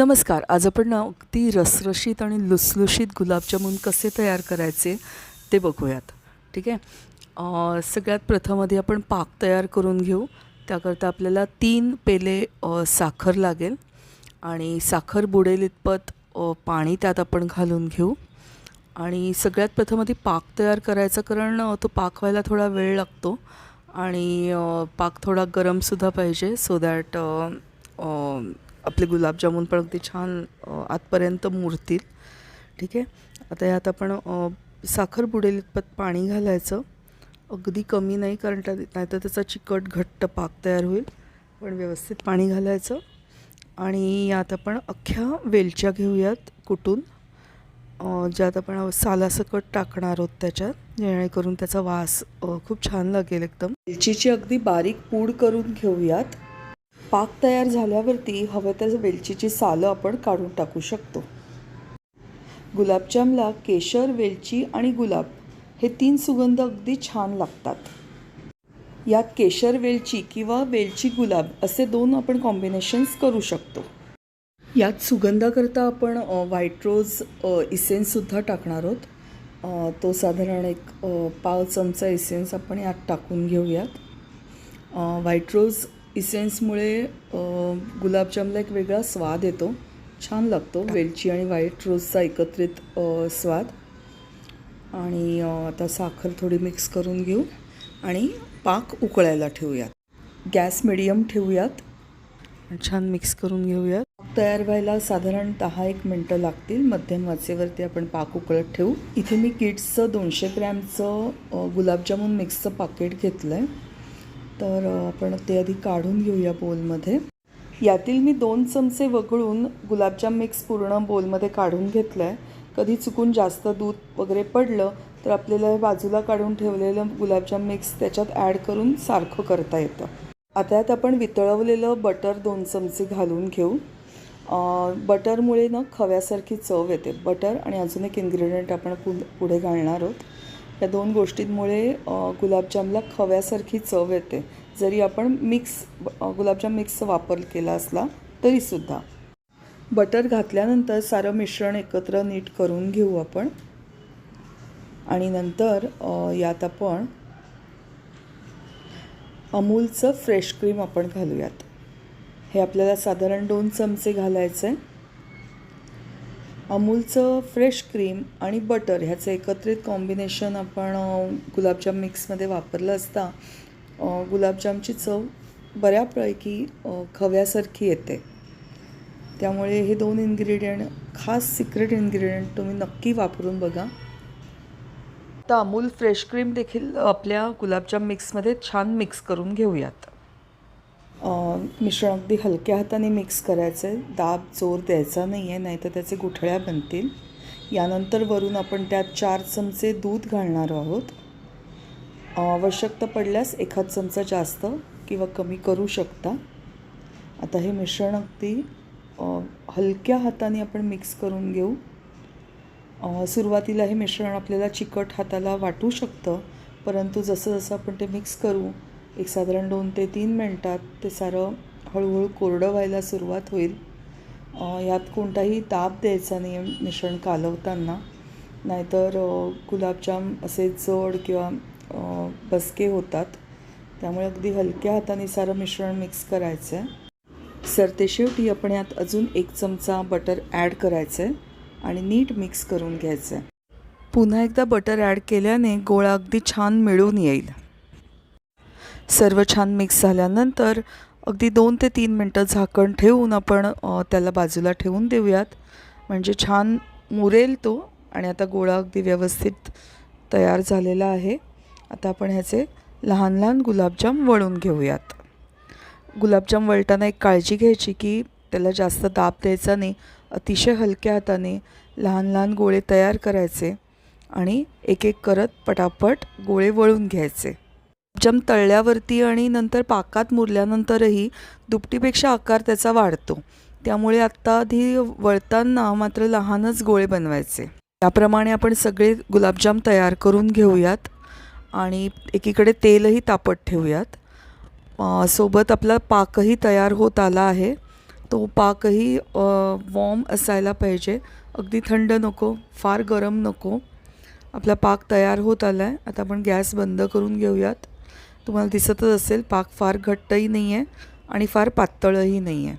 नमस्कार. आज आपण ना अगदी रसरशीत आणि लुसलुशीत गुलाबजामुन कसे तयार करायचे ते बघूयात. ठीक आहे? सगळ्यात प्रथम आधी आपण पाक तयार करून घेऊ. त्याकरता आपल्याला तीन पेले साखर लागेल आणि साखर बुडेल इतपत पाणी त्यात आपण घालून घेऊ. आणि सगळ्यात प्रथम आधी पाक तयार करायचा कारण तो पाक व्हायला थोडा वेळ लागतो आणि पाक थोडा गरमसुद्धा पाहिजे सो दॅट आपले गुलाबजामुन पण अगदी छान आतपर्यंत मुरतील. ठीक आहे? आता यात आपण साखर बुडेल इतपत पाणी घालायचं. अगदी कमी नाही कारण त्या नाहीतर त्याचा चिकट घट्ट पाक तयार होईल. पण व्यवस्थित पाणी घालायचं. आणि यात आपण अख्ख्या वेलच्या घेऊयात कुटून ज्यात आपण सालासकट टाकणार आहोत त्याच्यात. जेणेकरून त्याचा वास खूप छान लागेल एकदम. वेलचीची अगदी बारीक पूड करून घेऊयात. पाक तयार झाल्यावरती हवं तर वेलचीची सालं आपण काढून टाकू शकतो. गुलाबजामला केशर वेलची आणि गुलाब हे तीन सुगंध अगदी छान लागतात. यात केशर वेलची किंवा वेलची गुलाब असे दोन आपण कॉम्बिनेशन्स करू शकतो. यात सुगंधाकरता आपण व्हाईट रोज इसेन्ससुद्धा टाकणार आहोत. तो साधारण एक पाव चमचा इसेन्स आपण यात टाकून घेऊयात. व्हाईट रोज इसेन्समुळे गुलाबजामला एक वेगळा स्वाद येतो. छान लागतो. वेलची आणि व्हाईट रोजचा एकत्रित स्वाद. आणि आता साखर थोडी मिक्स करून घेऊ आणि पाक उकळायला ठेवूयात. गॅस मिडियम ठेवूयात. छान मिक्स करून घेऊयात. पाक तयार व्हायला साधारण दहा एक मिनटं लागतील. मध्यम वाचेवरती आपण पाक उकळत ठेवू. इथे मी किट्सचं दोनशे ग्रॅमचं गुलाबजामून गुलाबजामुन मिक्सचं पाकिट घेतलं आहे तर आपण ते आधी काढून घेऊया बोलमध्ये. यातील मी दोन चमचे वगळून गुलाबजाम मिक्स पूर्ण बोलमध्ये काढून घेतलं आहे कधी चुकून जास्त दूध वगैरे पडलं तर आपल्याला बाजूला काढून ठेवलेलं गुलाबजाम मिक्स त्याच्यात ॲड करून सारखं करता येतं. आता यात आपण वितळवलेलं बटर दोन चमचे घालून घेऊ. बटरमुळे ना खव्यासारखी चव येते. बटर आणि अजून एक इन्ग्रेडियंट आपण पुढे घालणार आहोत. या दोन गोष्टींमुळे गुलाबजामला खव्यासारखी चव येते. जरी आपण मिक्स गुलाबजाम मिक्सचा वापर केला असला तरीसुद्धा. बटर घातल्यानंतर सारं मिश्रण एकत्र नीट करून घेऊ आपण. आणि नंतर यात आपण अमूलचं फ्रेश क्रीम आपण घालूयात. हे आपल्याला साधारण दोन चमचे घालायचे आहे अमूलचं फ्रेश क्रीम आणि बटर ह्याचं एकत्रित कॉम्बिनेशन आपण गुलाबजाम मिक्समध्ये वापरलं असता गुलाबजामची चव बऱ्यापैकी खव्यासारखी येते. त्यामुळे हे दोन इन्ग्रेडियंट खास सिक्रेट इन्ग्रेडियंट तुम्ही नक्की वापरून बघा. तर अमूल फ्रेश क्रीम देखील आपल्या गुलाबजाम मिक्समध्ये छान मिक्स करून घेऊयात. मिश्रण अगदी हलक्या हाताने मिक्स करायचं. आहे दाब जोर द्यायचा नाही आहे नाहीतर त्याचे गुठळ्या बनतील. यानंतर वरून आपण त्यात चार चमचे दूध घालणार आहोत. आवश्यकता पडल्यास एखाद चमचा जास्त किंवा कमी करू शकता. आता हे मिश्रण अगदी हलक्या हाताने आपण मिक्स करून घेऊ. सुरुवातीला हे मिश्रण आपल्याला चिकट हाताला वाटू शकतं परंतु जसं जसं आपण ते मिक्स करू एक साधारण दोन ते तीन मिनटात ते सारं हळूहळू कोरडं व्हायला सुरुवात होईल. यात कोणताही ताप द्यायचा नाही मिश्रण कालवताना. नाहीतर गुलाबजाम असे जड किंवा बसके होतात. त्यामुळे अगदी हलक्या हाताने सारं मिश्रण मिक्स करायचं आहे सरतेशेवटी आपण यात अजून एक चमचा बटर ॲड करायचं आहे आणि नीट मिक्स करून घ्यायचं आहे पुन्हा एकदा बटर ॲड केल्याने गोळा अगदी छान मिळून येईल. सर्व छान मिक्स झाल्यानंतर अगदी दोन ते तीन मिनटं झाकण ठेवून आपण त्याला बाजूला ठेवून देऊयात. म्हणजे छान मुरेल तो आणि आता गोळा अगदी व्यवस्थित तयार झालेला आहे. आता आपण ह्याचे लहान लहान गुलाबजाम वळून घेऊयात. गुलाबजाम वळताना एक काळजी घ्यायची की त्याला जास्त दाब द्यायचा नाही अतिशय हलक्या हाताने लहान लहान गोळे तयार करायचे आणि एक एक करत पटापट गोळे वळून घ्यायचे. जम तळल्यावरती आणि नंतर पाकात मुरल्यानंतरही दुपटीपेक्षा आकार त्याचा वाढतो. त्यामुळे आत्ता आधी वळताना मात्र लहानच गोळे बनवायचे. त्याप्रमाणे आपण सगळे गुलाबजाम तयार करून घेऊयात आणि एकीकडे तेलही तापत ठेवूयात. सोबत आपला पाकही तयार होत आला आहे. तो पाकही वॉर्म असायला पाहिजे. अगदी थंड नको फार गरम नको. आपला पाक तयार होत आला आहे आता आपण गॅस बंद करून घेऊयात. तुम्हाला दिसतच असेल पाक फार घट्टही नाही आहे आणि फार पातळही नाही आहे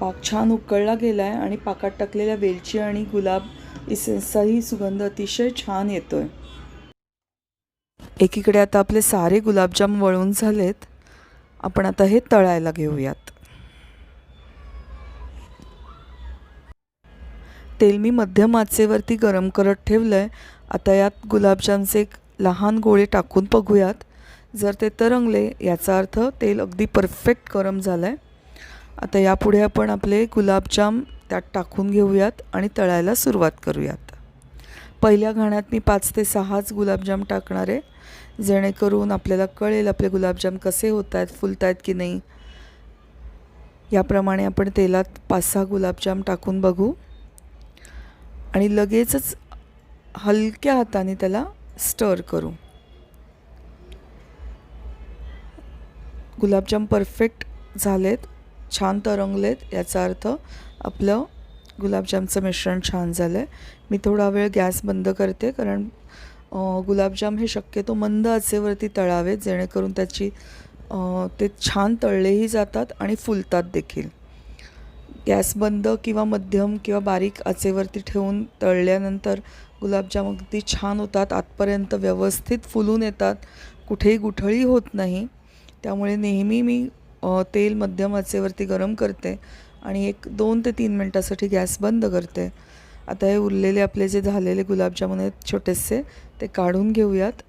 पाक छान उकळला गेला आहे आणि पाकात टाकलेल्या वेलची आणि गुलाब इसेन्सचाही सुगंध अतिशय छान येतो आहे एकीकडे आता आपले सारे गुलाबजाम वळून झालेत. आपण आता हे तळायला घेऊयात. तेल मी मध्यम आचेवरती गरम करत ठेवलं आहे आता यात गुलाबजामचे एक लहान गोळे टाकून बघूयात. जर ते तरंगले याचा अर्थ तेल अगदी परफेक्ट गरम झालं आहे आता यापुढे आपण आपले गुलाबजाम त्यात टाकून घेऊयात आणि तळायला सुरुवात करूयात. पहिल्या घाण्यात मी पाच ते सहाच गुलाबजाम टाकणार आहे. जेणेकरून आपल्याला कळेल आपले गुलाबजाम कसे होत आहेत फुलत आहेत की नाही. याप्रमाणे आपण तेलात पाच सहा गुलाबजाम टाकून बघू. आणि लगेचच हलक्या हाताने त्याला स्टर करू. गुलाबजाम परफेक्ट झालेत छान तरंगलेत याचा अर्थ आपलं गुलाबजामचं मिश्रण छान झालं आहे मी थोडा वेळ गॅस बंद करते कारण गुलाबजाम हे शक्यतो मंद आचेवरती तळावेत जेणेकरून त्याची ते छान तळलेही जातात आणि फुलतात देखील. गॅस बंद किंवा मध्यम किंवा बारीक आचेवरती ठेवून तळल्यानंतर गुलाबजाम अगदी छान होतात आतपर्यंत व्यवस्थित फुलून येतात कुठेही गुठळी होत नाही. त्यामुळे नेहमी मी तेल मध्यम आचेवरती गरम करते आणि एक दोन ते तीन मिनटासाठी गॅस बंद करते. आता हे उरलेले आपले जे झालेले गुलाबजामुन आहेत छोटेसे ते काढून घेऊयात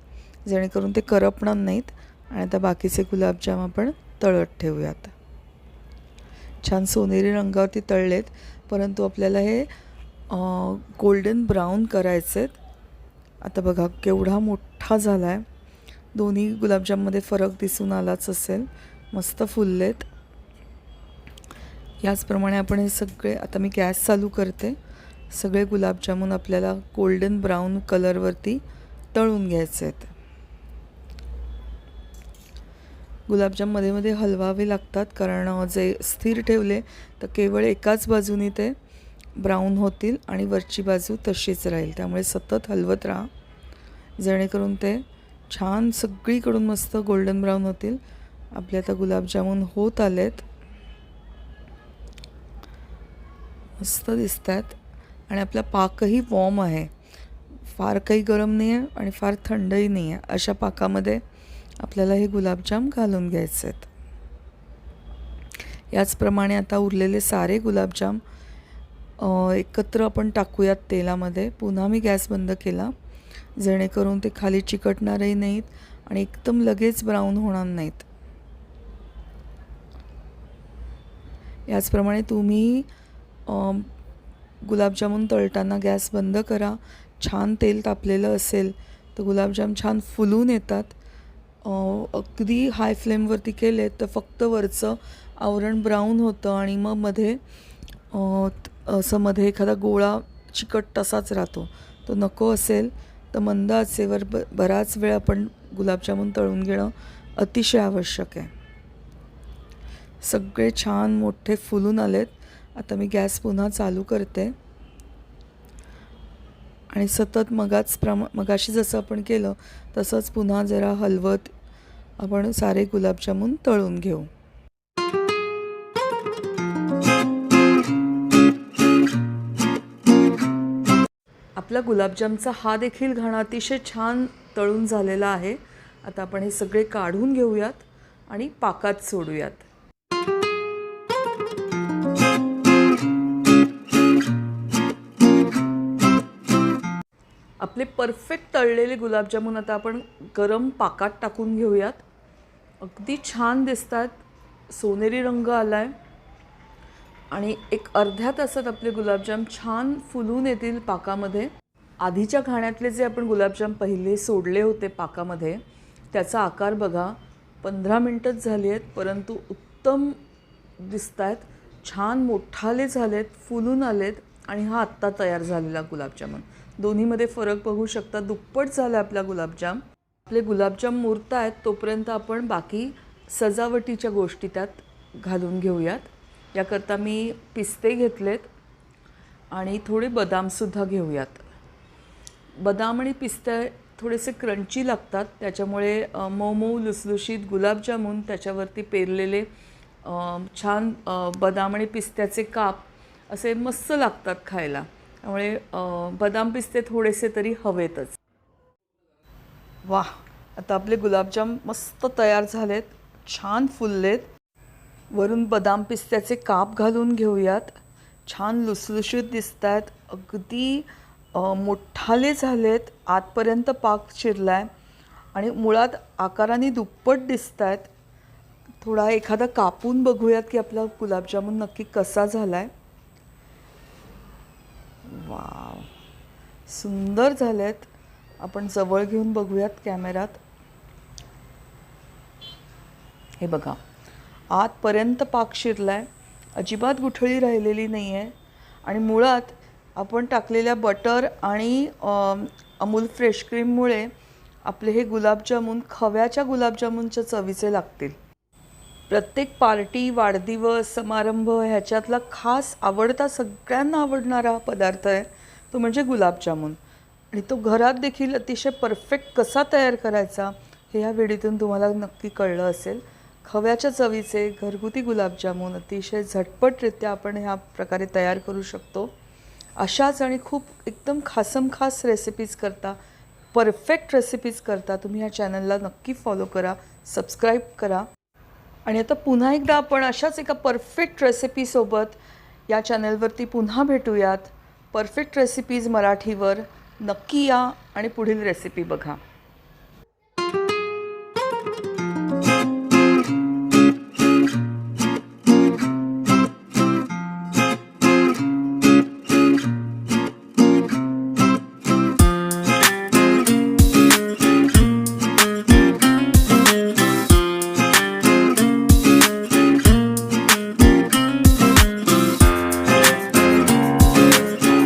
जेणेकरून ते करपणार नाहीत आणि आता बाकीचे गुलाबजाम आपण तळत ठेवूयात. छान सोनेरी रंगावरती तळलेत परंतु आपल्याला हे गोल्डन ब्राऊन करायचे आहेत आता बघा केवढा मोठा झाला आहे दोन्ही गुलाबजाममध्ये फरक दिसून आलाच असेल. मस्त फुललेत. याचप्रमाणे आपण हे सगळे आता मी गॅस चालू करते. सगळे गुलाबजामून आपल्याला गोल्डन ब्राऊन कलरवरती तळून घ्यायचे आहेत. गुलाबजाममध्ये मध्ये हलवावे लागतात कारण जे स्थिर ठेवले तर केवळ एकाच बाजूनी ते ब्राऊन होतील आणि वरची बाजू तशीच राहील. त्यामुळे सतत हलवत राहा. जेणेकरून ते छान सगळीकडून मस्त गोल्डन ब्राऊन होतील. आपले आता गुलाबजामून होत आलेत. मस्त दिसत आहेत आणि आपला पाकही वॉर्म आहे. फार काही गरम नाही आहे आणि फार थंडही नाही आहे अशा पाकामध्ये आपल्याला हे गुलाबजाम घालून घ्यायचे आहेत. याचप्रमाणे आता उरलेले सारे गुलाबजाम एकत्र आपण टाकूयात तेलामध्ये. पुन्हा मी गॅस बंद केला. जेणेकरून ते खाली चिकटणारही नाहीत आणि एकदम लगेच ब्राऊन होणार नाहीत. याचप्रमाणे तुम्ही गुलाबजामून तळताना गॅस बंद करा. छान तेल तापलेलं असेल तर गुलाबजाम छान फुलून येतात. अगदी हाय फ्लेमवरती केले तर फक्त वरचं आवरण ब्राऊन होतं आणि मग मध्ये असं मध्ये एखादा गोळा चिकट तसाच राहतो. तो नको असेल तर मंद आचेवर ब बराच वेळ आपण गुलाबजामुन तळून घेणं अतिशय आवश्यक आहे. सगळे छान मोठे फुलून आलेत. आता मी गॅस पुन्हा चालू करते. आणि सतत मगाच प्रमा मगाशी जसं आपण केलं तसंच पुन्हा जरा हलवत आपण सारे गुलाबजामुन तळून घेऊ. आपला गुलाबजामचा हा देखील घाणा अतिशय छान तळून झालेला आहे. आता आपण हे सगळे काढून घेऊयात आणि पाकात सोडूयात. आपले परफेक्ट तळलेले गुलाबजामून आता आपण गरम पाकात टाकून घेऊयात. अगदी छान दिसतात. सोनेरी रंग आला आहे आणि एक अर्ध्या तासात आपले गुलाबजाम छान फुलून येतील पाकामध्ये. आधीच्या घाण्यातले जे आपण गुलाबजाम पहिले सोडले होते पाकामध्ये त्याचा आकार बघा. पंधरा मिनटंच झाली आहेत परंतु उत्तम दिसत आहेत छान मोठाले झालेत फुलून आलेत आणि हा आत्ता तयार झालेला गुलाबजामुन. दोन्हीमध्ये फरक बघू शकता. दुप्पट झाला आपला गुलाबजाम. आपले गुलाबजाम मुरत आहेत तोपर्यंत आपण बाकी सजावटीच्या गोष्टी त्यात घालून घेऊयात. याकरता मी पिस्ते घेतलेत आणि थोडे बदामसुद्धा घेऊयात. बदाम आणि पिस्ता थोडेसे क्रंची लागतात त्याच्यामुळे मऊ मऊ लुसलुशीत गुलाबजामून त्याच्यावरती पेरलेले छान बदाम आणि पिस्त्याचे काप असे मस्त लागतात खायला. त्यामुळे बदाम पिस्ते थोडेसे तरी हवेतच. वाह! आता आपले गुलाबजाम मस्त तयार झालेत छान फुललेत. वरून बदाम पिस्त्याचे काप घालून घेऊयात. छान लुसलुशीत दिसत आहेत अगदी मोठाले झालेत आतपर्यंत पाक शिरला आहे आणि मुळात आकाराने दुप्पट दिसत आहेत थोडा एखादा कापून बघूयात की आपला गुलाबजामून नक्की कसा झाला आहे वाव. सुंदर झालेत. आपण जवळ घेऊन बघूयात कॅमेरात हे बघा. आतपर्यंत पाक शिरलाय. अजिबात गुठळी राहिलेली नाही आहे आणि मुळात आपण टाकलेल्या बटर आणि अमूल फ्रेश क्रीममुळे आपले हे गुलाबजामुन खव्याच्या गुलाबजामुनच्या चवीचे लागतील. प्रत्येक पार्टी वाढदिवस समारंभ ह्याच्यातला खास आवडता सगळ्यांना आवडणारा हा पदार्थ आहे तो म्हणजे गुलाबजामुन आणि तो घरात देखील अतिशय परफेक्ट कसा तयार करायचा हे या व्हिडिओतून तुम्हाला नक्की कळलं असेल. खव्याच्या चवीचे घरगुती गुलाबजामुन अतिशय झटपटरित्या आपण ह्या प्रकारे तयार करू शकतो. अशाच आणि खूप एकदम खासम खास रेसिपीज करता परफेक्ट रेसिपीज करता तुम्ही ह्या चॅनलला नक्की फॉलो करा सबस्क्राईब करा. आणि आता पुन्हा एकदा आपण अशाच एका परफेक्ट रेसिपीसोबत या चॅनलवरती पुन्हा भेटूयात. परफेक्ट रेसिपीज मराठीवर. नक्की या आणि पुढील रेसिपी बघा.